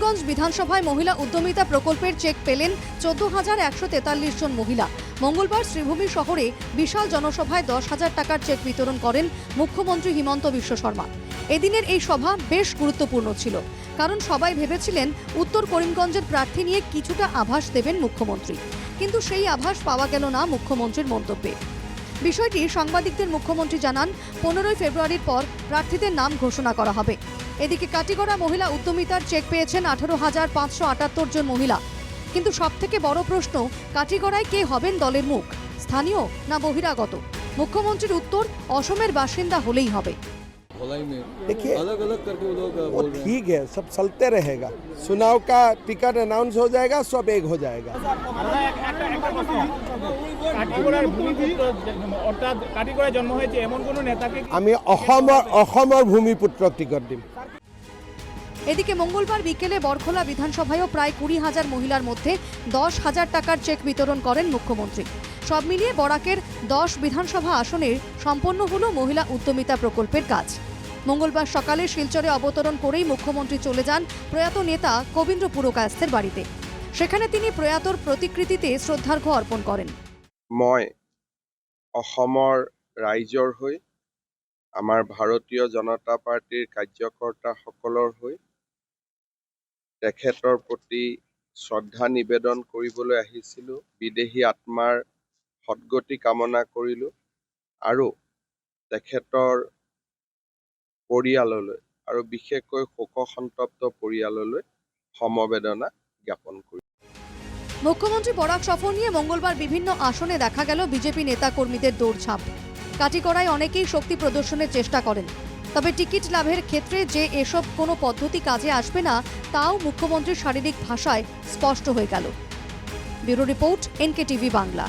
করিমগঞ্জ বিধানসভায় মহিলা উদ্যমিতা প্রকল্পের চেক পেলেন চোদ্দ হাজার একশো তেতাল্লিশ জন মহিলা। মঙ্গলবার শ্রীভূমি শহরে বিশাল জনসভায় দশ হাজার টাকার চেক বিতরণ করেন মুখ্যমন্ত্রী হিমন্ত বিশ্ব শর্মা। এদিনের এই সভা বেশ গুরুত্বপূর্ণ ছিল, কারণ সবাই ভেবেছিলেন উত্তর করিমগঞ্জের প্রার্থী নিয়ে কিছুটা আভাস দেবেন মুখ্যমন্ত্রী। কিন্তু সেই আভাস পাওয়া গেল না মুখ্যমন্ত্রীর মন্তব্যে। বিষয়টি সাংবাদিকদের মুখ্যমন্ত্রী জানান পনেরোই ফেব্রুয়ারির পর প্রার্থীদের নাম ঘোষণা করা হবে এদিকে কাটিগড়া মহিলা উদ্যমিতার চেক পেয়েছেন আঠারো হাজার পাঁচশো আটাত্তর জন মহিলা কিন্তু সব থেকে বড় প্রশ্ন কাটিগড়ায় কে হবেন দলের মুখ স্থানীয় না বহিরাগত মুখ্যমন্ত্রীর উত্তর অসমের বাসিন্দা হলেই হবে भलाई में देखिए अलग अलग करके वो लोग वो बोल रहे हैं ठीक है सब चलते रहेगा चुनाव का टिकट अनाउंस हो जाएगा सब एक हो जाएगा কাটিগড়ার ভূমিপুত্র অর্থাৎ কাটিগড়ায় জন্ম হয়েছে এমন কোনো নেতাকে আমি অসমৰ অসমৰ ভূমিপুত্ৰক টিকট দিম। এদিকে মঙ্গলবার বিকেলে বরখোলা বিধানসভায়ও প্রায় কুড়ি হাজার মহিলার মধ্যে দশ হাজার টাকার চেক বিতরণ করেন মুখ্যমন্ত্রী। সব মিলিয়ে বরাকের দশ বিধানসভা আসনের সম্পন্ন হল মহিলা উদ্যমিতা প্রকল্পের কাজ। মঙ্গলবার সকালে শিলচরে অবতরণ করেই মুখ্যমন্ত্রী চলে যান প্ৰয়াত নেতা কবীন্দ্র পুরকায়স্থের বাড়িতে। সেখানে তিনি প্রয়াতর প্ৰতিকৃতিতে শ্রদ্ধার্ঘ্য অর্পণ করেন। মই অসমৰ ৰাইজৰ হৈ আমাৰ ভাৰতীয় জনতা পাৰ্টীৰ কাৰ্যকৰ্তাসকলৰ হৈ তেখেতৰ প্ৰতি শ্ৰদ্ধা নিবেদন কৰিবলৈ আহিছিলোঁ। বিদেহী আত্মাৰ সদগতি কামনা কৰিলোঁ আৰু তেখেতৰ পৰিয়াললৈ আৰু বিশেষকৈ শোকসন্তপ্ত পৰিয়াললৈ সমবেদনা জ্ঞাপন কৰিলোঁ। মুখ্যমন্ত্রী বরাক সফর নিয়ে মঙ্গলবার বিভিন্ন আসনে দেখা গেল বিজেপি নেতা কর্মীদের দৌড়ঝাঁপ। কাটিগড়ায় অনেকেই শক্তি প্রদর্শনের চেষ্টা করেন। তবে টিকিট লাভের ক্ষেত্রে যে এসব কোনো পদ্ধতি কাজে আসবে না, তাও মুখ্যমন্ত্রীর শারীরিক ভাষায় স্পষ্ট হয়ে গেল। Bureau report NK TV Bangla.